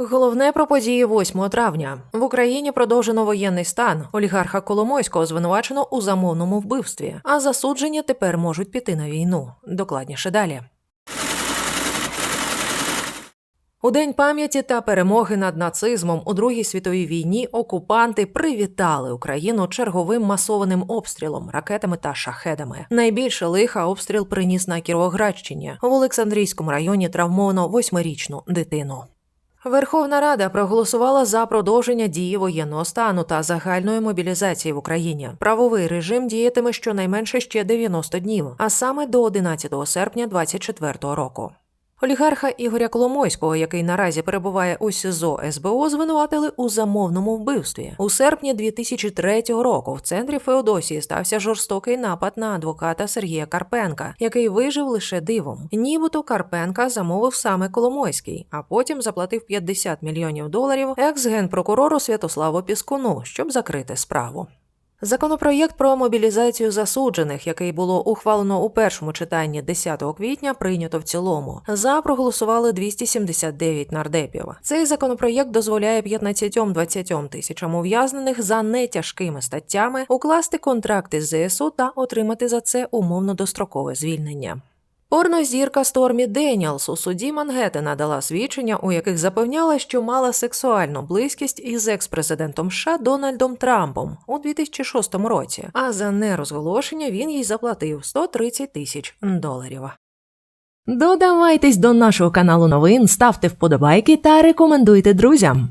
Головне про події 8 травня в Україні продовжено воєнний стан. Олігарха Коломойського звинувачено у замовному вбивстві, а засуджені тепер можуть піти на війну. Докладніше далі. У день пам'яті та перемоги над нацизмом у Другій світовій війні окупанти привітали Україну черговим масованим обстрілом ракетами та шахедами. Найбільше лиха обстріл приніс на Кіровоградщині. В Олександрійському районі травмовано восьмирічну дитину. Верховна Рада проголосувала за продовження дії воєнного стану та загальної мобілізації в Україні. Правовий режим діятиме щонайменше ще 90 днів, а саме до 11 серпня 2024 року. Олігарха Ігоря Коломойського, який наразі перебуває у СІЗО СБУ, звинуватили у замовному вбивстві. У серпні 2003 року в центрі Феодосії стався жорстокий напад на адвоката Сергія Карпенка, який вижив лише дивом. Нібито Карпенка замовив саме Коломойський, а потім заплатив 50 мільйонів доларів екс-генпрокурору Святославу Піскуну, щоб закрити справу. Законопроєкт про мобілізацію засуджених, який було ухвалено у першому читанні 10 квітня, прийнято в цілому. За проголосували 279 нардепів. Цей законопроєкт дозволяє 15-20 тисячам ув'язнених за нетяжкими статтями укласти контракти з ЗСУ та отримати за це умовно дострокове звільнення. Порнозірка Стормі Деніелс у суді Мангеттена дала свідчення, у яких запевняла, що мала сексуальну близькість із екс-президентом США Дональдом Трампом у 2006 році. А за нерозголошення він їй заплатив 130 тисяч доларів. Додавайтесь до нашого каналу новин, ставте вподобайки та рекомендуйте друзям.